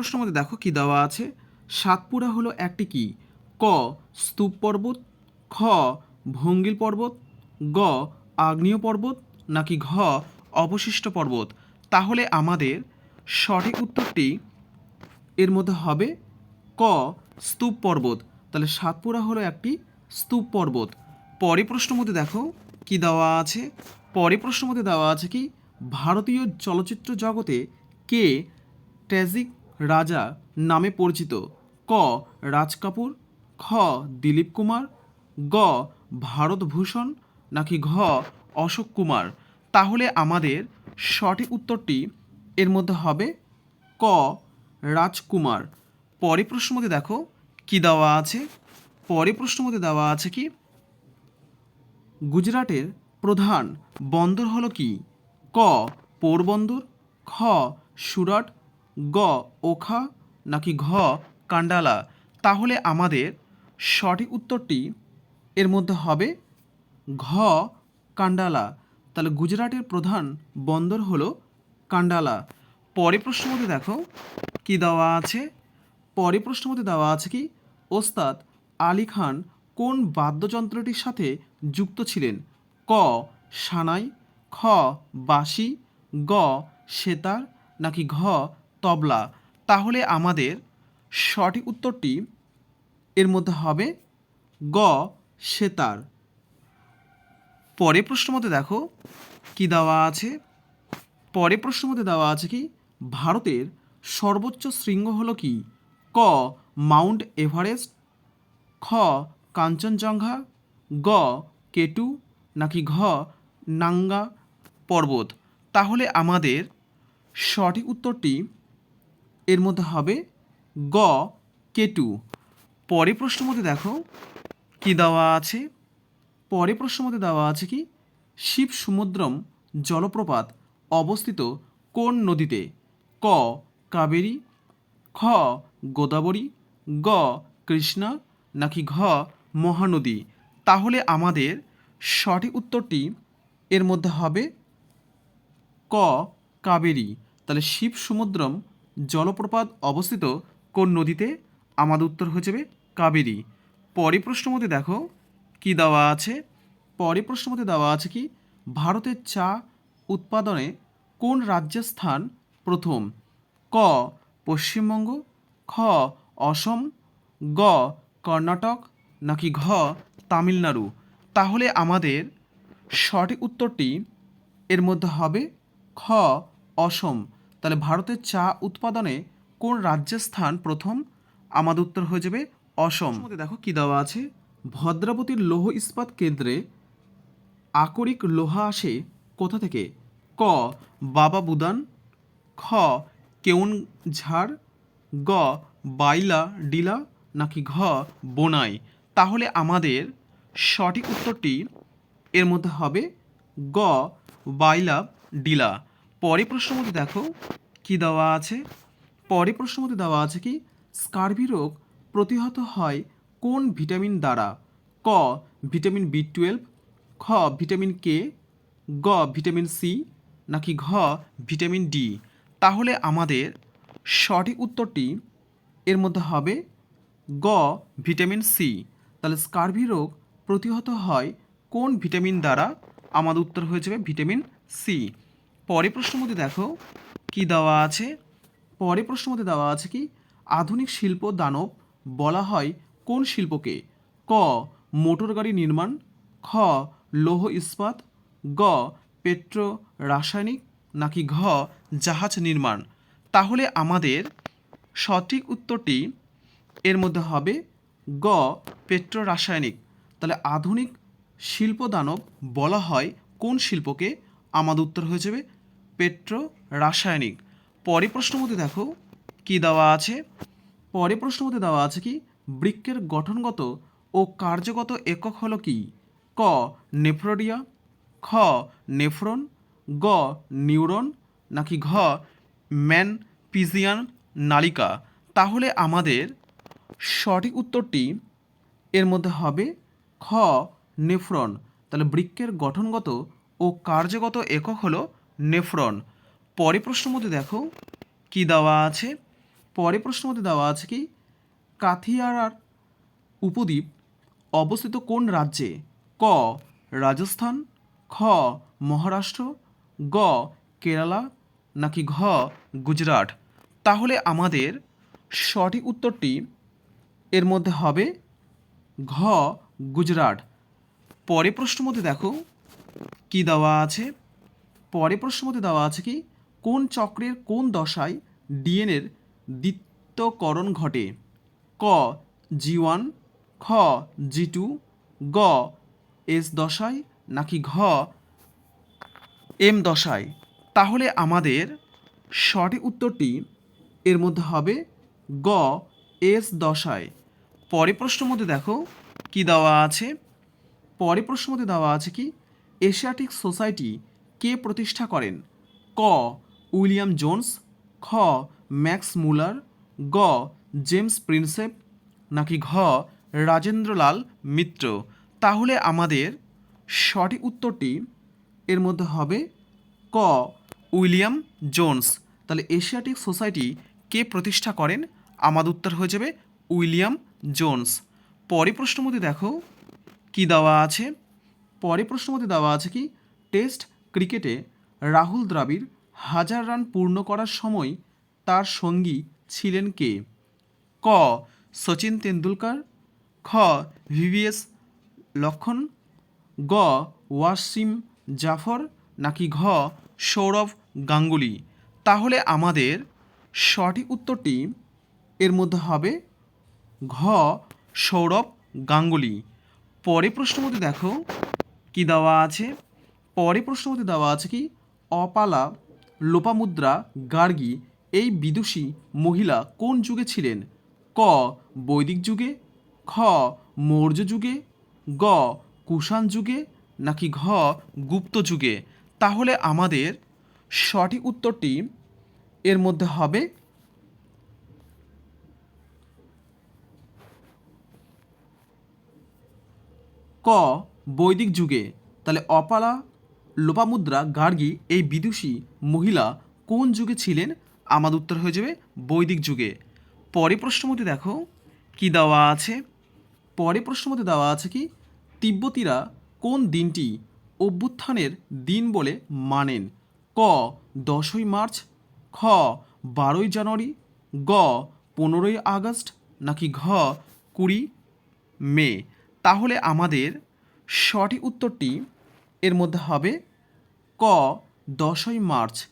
প্রশ্ন মধ্যে দেখো কি দেওয়া আছে? সাতপুরা হলো একটি কি? ক, স্তূপ পর্বত, খ, ভঙ্গিল পর্বত, গ, আগ্নেয় পর্বত, নাকি ঘ, অবশিষ্ট পর্বত? তাহলে আমাদের সঠিক উত্তরটি এর মধ্যে হবে ক, স্তূপ পর্বত। তাহলে সাতপুরা হলো একটি স্তূপ পর্বত। পরে প্রশ্ন মধ্যে দেখো কি দেওয়া আছে? পরে প্রশ্ন মধ্যে দেওয়া আছে কি, ভারতীয় চলচ্চিত্র জগতে কে ট্র্যাজিক রাজা নামে পরিচিত। ক, রাজ কাপুর, খ, দিলীপ কুমার, গ, ভারতভূষণ, নাকি ঘ, অশোক কুমার। তাহলে আমাদের সঠিক উত্তরটি এর মধ্যে হবে ক রাজকুমার পরে প্রশ্ন মধ্যে দেখো কি দেওয়া আছে? পরে প্রশ্ন মধ্যে দেওয়া আছে কি? গুজরাটের প্রধান বন্দর হলো কি? ক, পোরবন্দর, খ, সুরাট গ ওখা নাকি ঘ কান্ডালা তাহলে আমাদের সঠিক উত্তরটি এর মধ্যে হবে ঘ কান্ডালা তাহলে গুজরাটের প্রধান বন্দর হলো কান্ডালা পরে প্রশ্ন মধ্যে দেখো কি দেওয়া আছে? পরে প্রশ্ন মধ্যে দেওয়া আছে কি, ওস্তাদ আলী খান কোন বাদ্যযন্ত্রটির সাথে যুক্ত ছিলেন? ক সানাই, খ বাঁশি, গ সেতার, নাকি ঘ তবলা। তাহলে আমাদের সঠিক উত্তরটি এর মধ্যে হবে গ, সেতার। পরে প্রশ্ন মধ্যে দেখো কি দেওয়া আছে? পরে প্রশ্ন মধ্যে দেওয়া আছে কি, ভারতের সর্বোচ্চ শৃঙ্গ হলো কি? ক, মাউন্ট এভারেস্ট, খ, কাঞ্চনজঙ্ঘা, গ, কেটু, নাকি ঘ, নাঙ্গা পর্বত? তাহলে আমাদের সঠিক উত্তরটি এর মধ্যে হবে গ, কেটু। পরে প্রশ্ন মধ্যে দেখো, কি দেওয়া আছে? পরে প্রশ্ন মধ্যে দেওয়া আছে কি শিব সমুদ্রম জলপ্রপাত অবস্থিত কোন নদীতে? ক, কাবেরী, খ, গোদাবরী, গ, কৃষ্ণা, নাকি ঘ, মহানদী? তাহলে আমাদের সঠিক উত্তরটি এর মধ্যে হবে ক, কাবেরী। তাহলে শিব সমুদ্রম জলপ্রপাত অবস্থিত কোন নদীতে? আমাদের উত্তর হয়ে যাবে কাবেরী। পরে প্রশ্ন মধ্যে দেখো, কি দেওয়া আছে? পরে প্রশ্ন মধ্যে দেওয়া আছে কি, ভারতের চা উৎপাদনে কোন রাজ্যের স্থান প্রথম? ক, পশ্চিমবঙ্গ, খ, অসম, গ, কর্ণাটক, নাকি ঘ, তামিলনাড়ু? তাহলে আমাদের সঠিক উত্তরটি এর মধ্যে হবে খ, অসম। তাহলে ভারতের চা উৎপাদনে কোন রাজ্যের স্থান প্রথম? আমাদের উত্তর হয়ে যাবে অসম। দেখো কি দেওয়া আছে? ভদ্রাবতীর লৌহ ইস্পাত কেন্দ্রে আকরিক লোহা আসে কোথা থেকে? ক, বাবা বুদান। খ, কেউনঝাড়। গ, বাইলা ডিলা নাকি ঘ, বোনাই। তাহলে আমাদের সঠিক উত্তরটি এর মধ্যে হবে গ, বাইলা ডিলা। পরে প্রশ্ন মধ্যে দেখো, কি দেওয়া আছে? পরে প্রশ্ন মধ্যে দেওয়া আছে কি, স্কার্ভি রোগ প্রতিহত হয় কোন ভিটামিন দ্বারা? ক, ভিটামিন বি টুয়েলভ, খ, ভিটামিন কে, গ, ভিটামিন সি, নাকি ঘ, ভিটামিন ডি? তাহলে আমাদের সঠিক উত্তরটি এর মধ্যে হবে গ, ভিটামিন সি। তাহলে স্কার্ভি রোগ প্রতিহত হয় কোন ভিটামিন দ্বারা? আমাদের উত্তর হয়ে যাবে ভিটামিন সি। পরে প্রশ্ন মধ্যে দেখো, কি দেওয়া আছে? পরে প্রশ্ন মধ্যে দেওয়া আছে কি, আধুনিক শিল্প দানব বলা হয় কোন শিল্পকে? ক, মোটর গাড়ি নির্মাণ, খ, লৌহ ইস্পাত, গ, পেট্রো রাসায়নিক, নাকি ঘ, জাহাজ নির্মাণ? তাহলে আমাদের সঠিক উত্তরটি এর মধ্যে হবে গ, পেট্রো রাসায়নিক। তাহলে আধুনিক শিল্প দানব বলা হয় কোন শিল্পকে? আমাদের উত্তর হয়ে যাবে পেট্রো রাসায়নিক। পরে প্রশ্ন মধ্যে দেখো, কি দেওয়া আছে? পরে প্রশ্ন মধ্যে দেওয়া আছে কি, বৃক্কের গঠনগত ও কার্যগত একক হলো কি? ক, নেফ্রোডিয়া, খ, নেফ্রন, গ, নিউরন, নাকি ঘ ম্যান পিজিয়ান নালিকা? তাহলে আমাদের সঠিক উত্তরটি এর মধ্যে হবে খ, নেফ্রন। তাহলে বৃক্কের গঠনগত ও কার্যগত একক হলো নেফ্রন। পরে প্রশ্ন মধ্যে দেখো, কি দেওয়া আছে? পরে প্রশ্ন মধ্যে দেওয়া আছে কি, কাথিয়ারার উপদ্বীপ অবস্থিত কোন রাজ্যে? ক, রাজস্থান, খ, মহারাষ্ট্র, গ, কেরালা, নাকি ঘ, গুজরাট? তাহলে আমাদের সঠিক উত্তরটি এর মধ্যে হবে ঘ, গুজরাট। পরে প্রশ্ন মধ্যে দেখো, কি দেওয়া আছে? পরে প্রশ্ন মধ্যে দেওয়া আছে কি, কোন চক্রের কোন দশায় ডিএনএর দ্বিত্বকরণ ঘটে? ক, জি ওয়ান, খ, জি টু, গ, এস দশায়, নাকি ঘ, এম দশায়? তাহলে আমাদের সঠিক উত্তরটি এর মধ্যে হবে গ, এস দশায়। পরে প্রশ্ন মধ্যে দেখো কি দেওয়া আছে। পরে প্রশ্ন মধ্যে দেওয়া আছে কি, এশিয়াটিক সোসাইটি কে প্রতিষ্ঠা করেন? ক. উইলিয়াম জোন্স, খ. ম্যাক্স মুলার, গ. জেমস প্রিন্সেপ, নাকি ঘ. রাজেন্দ্রলাল মিত্র? তাহলে আমাদের সঠিক উত্তরটি এর মধ্যে হবে ক. William Jones. তাহলে এশিয়াটিক সোসাইটি কে প্রতিষ্ঠা করেন? আমাদের উত্তর হয়ে যাবে উইলিয়াম জোন্স। পরে প্রশ্ন মধ্যে দেখো কি দেওয়া আছে? পরে প্রশ্ন মধ্যে দেওয়া আছে কি? টেস্ট ক্রিকেটে রাহুল দ্রাবিড় হাজার রান পূর্ণ করার সময় তার সঙ্গী ছিলেন কে? ক. সচিন তেন্ডুলকর। খ. ভিভিএস লক্ষণ। গ. ওয়াসিম জাফর নাকি ঘ. সৌরভ গাঙ্গুলি। তাহলে আমাদের সঠিক উত্তরটি এর মধ্যে হবে ঘ. সৌরভ গাঙ্গুলি। পরে প্রশ্ন মধ্যে দেখো। কি দেওয়া আছে? পরে প্রশ্ন মধ্যে দেওয়া আছে কি, অপালা, লোপামুদ্রা, গার্গী এই বিদুষী মহিলা কোন যুগে ছিলেন? ক, বৈদিক যুগে, খ, মৌর্য যুগে, গ, কুষাণ যুগে, নাকি ঘ, গুপ্ত যুগে? তাহলে আমাদের সঠিক উত্তরটি এর মধ্যে হবে ক, বৈদিক যুগে। তাহলে অপালা লোপামুদ্রা গার্গী, এই বিদুষী মহিলা কোন যুগে ছিলেন? আমাদের উত্তর হয়ে যাবে বৈদিক যুগে। পরে প্রশ্নমতে দেখো, কি দেওয়া আছে? পরে প্রশ্নমতে দেওয়া আছে কি, তিব্বতীরা কোন দিনটি অভ্যুত্থানের দিন বলে মানেন? ক, দশই মার্চ, খ, বারোই জানুয়ারি, গ, পনেরোই আগস্ট, নাকি ঘ, কুড়ি মে? তাহলে আমাদের সঠিক উত্তরটি এর মধ্যে হবে ক দশই মার্চ।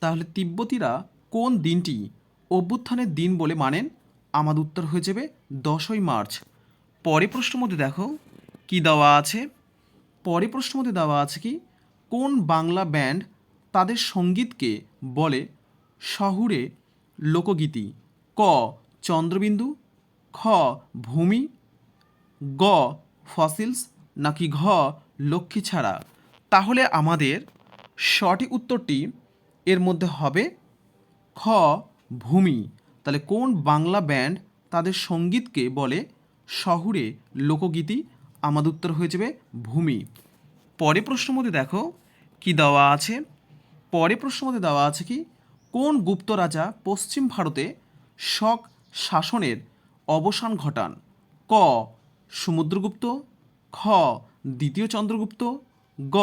তাহলে তিব্বতীরা কোন দিনটি অভ্যুত্থানের দিন বলে মানেন? আমাদের উত্তর হয়ে যাবে দশই মার্চ। পরে প্রশ্ন মধ্যে দেখো কি দেওয়া আছে? পরে প্রশ্ন মধ্যে দেওয়া আছে কি? কোন বাংলা ব্যান্ড তাদের সঙ্গীতকে বলে শহুরে লোকগীতি? ক চন্দ্রবিন্দু, খ ভূমি, গ ফসিলস নাকি ঘ লক্ষ্মী ছাড়া, তাহলে আমাদের সঠিক উত্তরটি এর মধ্যে হবে খ, ভূমি। তাহলে কোন বাংলা ব্যান্ড তাদের সঙ্গীতকে বলে শহুরে লোকগীতি? আমাদের উত্তর হয়ে যাবে ভূমি। পরে প্রশ্ন মধ্যে দেখো কি দেওয়া আছে? পরে প্রশ্ন মধ্যে দেওয়া আছে কি, কোন গুপ্ত রাজা পশ্চিম ভারতে শক শাসনের অবসান ঘটান? ক, সমুদ্রগুপ্ত। খ দ্বিতীয় চন্দ্রগুপ্ত, গ,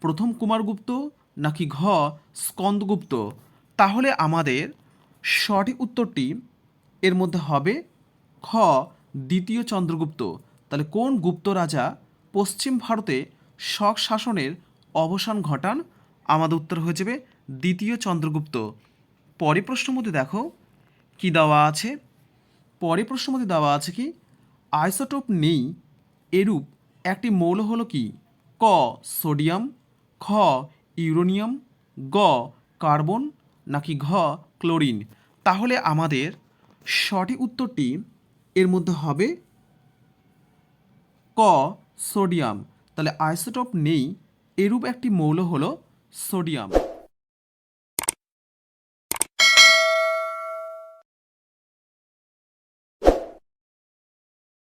প্রথম কুমারগুপ্ত নাকি ঘ, স্কন্দগুপ্ত? তাহলে আমাদের সঠিক উত্তরটি এর মধ্যে হবে খ, দ্বিতীয় চন্দ্রগুপ্ত। তাহলে কোন গুপ্ত রাজা পশ্চিম ভারতে শক শাসনের অবসান ঘটান? আমাদের উত্তর হয়ে যাবে দ্বিতীয় চন্দ্রগুপ্ত। পরে প্রশ্ন মধ্যে দেখো কি দেওয়া আছে? পরে প্রশ্ন মধ্যে দেওয়া আছে কি, আইসোটোপ নেই এরূপ একটি মৌল হলো কি? ক, সোডিয়াম, খ, ইউরোনিয়াম, গ, কার্বন, নাকি ঘ, ক্লোরিন? তাহলে আমাদের সঠিক উত্তরটি এর মধ্যে হবে ক, সোডিয়াম। তাহলে আইসোটপ নেই, এরূপ একটি মৌল হলো সোডিয়াম।